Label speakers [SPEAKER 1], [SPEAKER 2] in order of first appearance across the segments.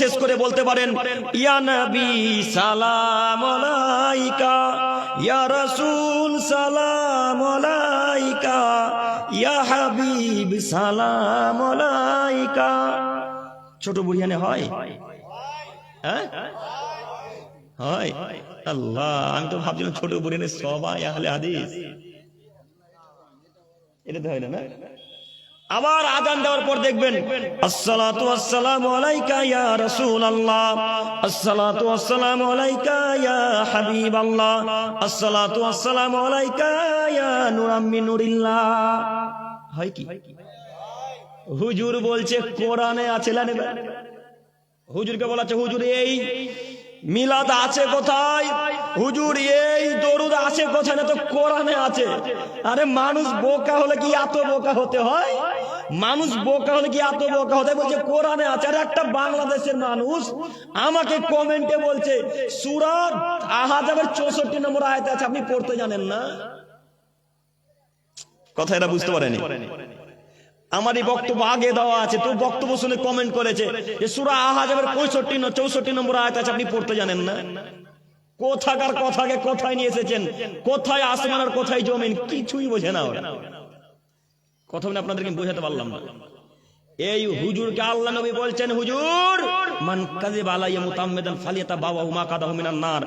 [SPEAKER 1] শেষ করে বলতে পারেন, ইয়া নবী, সালাম আলাইকা, ইয়া রাসূল, সালাম আলাইকা, ইয়া হাবিব, সালাম আলাইকা। ছোট বুড়িয়ানে হয়? হ্যাঁ? হয়। আল্লাহ, আমি তো ভাবছিলাম ছোট বুড়িয়ানে সবাই আহলে হাদিস। এটা তো হয় না না? আবার আজান দেওয়ার পর দেখবেন, আসসালাতু হয় হুজুর বলছে, কোরআনে আছে না নেবে? হুজুরকে বলাচ্ছে হুজুর, এই মিলাদ আছে কোথায়? হুজুর, এই দরুদ আছে কোথায়? না তো কোরআনে আছে। আরে মানুষ বোকা হলে কি এত বোকা হতে হয়? মানুষ বোকা হলে কি এত বোকা হতে বলছে, কোরআনে আছে। আর একটা বাংলাদেশের মানুষ আমাকে কমেন্টে বলছে, সুরাত আহাজাবের চৌষট্টি নম্বর আয়তে আছে, আপনি পড়তে জানেন না? কথা এটা বুঝতে পারেনি। আমার এই বক্তব্য আগে দেওয়া আছে, তো বক্তব্য শুনে কমেন্ট করেছে যে, সুরা আহাজাবের পঁয়ষট্টি চৌষট্টি নম্বর আয়াত আছে, আপনি পড়তে জানেন না? কোথাকার কথাকে কোথায় নিয়ে এসেছেন? কোথায় আসমান আর কোথায় জমিন? কিছুই বোঝে না ওরা। কথা বলে আপনাদেরকে বোঝাতে পারলাম না। এই হুজুরকে আল্লাহ নবী বলছেন, হুজুর, মান কাযিব আলাইয়া মুতাম্মিদান ফালিয়াতা বাবা হুমা কাদাহু মিনান নার।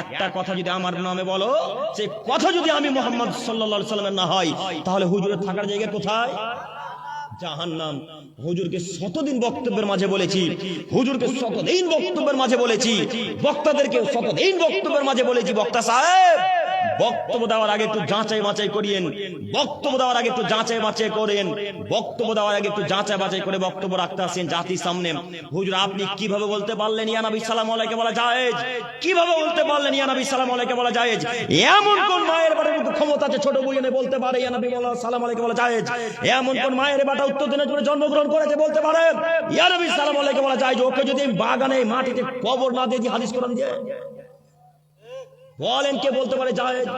[SPEAKER 1] একটা কথা যদি আমার নামে বলো সেই কথা যদি আমি মোহাম্মদ সাল্লাল্লাহু আলাইহি না হয়, তাহলে হুজুরের থাকার জায়গা কোথায়? জাহান্নাম। হুজুরকে শতদিন বক্তব্যের মাঝে বলেছি, হুজুরকে শতদিন বক্তব্যের মাঝে বলেছি বক্তাদেরকে শতদিন বক্তব্যের মাঝে বলেছি, বক্তা সাহেব। বক্তব্য দেওয়ার আগে একটু যাচাই বাছাই করিয়েন। বক্তব্য দেওয়ার আগে একটু যাচাই বাছাই করেন। বক্তব্য দেওয়ার আগে একটু যাচাই বাছাই করে বক্তব্য রাখতে আসেন জাতির সামনে। হুজুর, আপনি কীভাবে বলতে পারলেন ইয়া নবী? সালাম আলাইকে বলা জায়েজ। কীভাবে বলতে পারলেন ইয়া নবী? সালাম আলাইকে বলা জায়েজ। এমন কোন মায়ের বাড়ির মতো ক্ষমতা আছে ছোট বইনে বলতে পারে ইয়া নবী সালাম আলাইকে বলা জায়েজ। এমন কোন মায়ের বাটা উত্তর দিনাজপুরে জন্মগ্রহণ করেছে বলতে পারে? ইয়া নবী, সালাম আলাইকে বলা জায়েজ। ওকে যদি বাগানে, মাটিতে কবর না দিয়ে হাদিস কোরআন দিয়ে বলেন কে বলতে পারে জায়েজ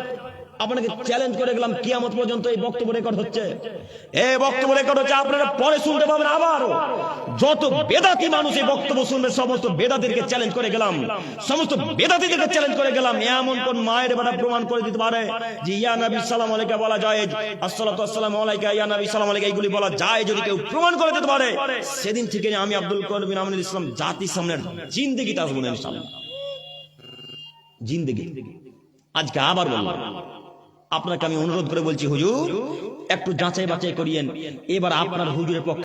[SPEAKER 1] আপনাকে চ্যালেঞ্জ করে গেলাম, কিয়ামত পর্যন্ত এই বক্তব্য রেকর্ড হচ্ছে। এই বক্তব্য রেকর্ড হচ্ছে, আপনারা পরে শুনতে পাবেন আবারও। যত বেদাতি মানুষ এই বক্তব্য শুনবে, সমস্ত বেদাতিদেরকে চ্যালেঞ্জ করে গেলাম। সমস্ত বেদাতিদেরকে চ্যালেঞ্জ করে গেলাম। এমন কোন মায়ের বেটা প্রমাণ করে দিতে পারে যে, ইয়া নবী, সালাম আলাইকা বলা যায়। আসসালাতু আসসালামু আলাইকা, ইয়া নবী, সালাম আলাইকা, এইগুলি বলা যায় যদি কেউ প্রমাণ করে দিতে পারে। সেদিন থেকে আমি আব্দুল করিম আমিনুল ইসলাম জাতির সামনে জিন্দেগিতে আসব না ইনশাআল্লাহ। জিন্দেগি। আজকে আবার বললাম, আপনাকে আমি অনুরোধ করে বলছি, হুজুর, একটু যাচাই বাছাই করিয়েন। এবার আপনার হুজুরের পক্ষে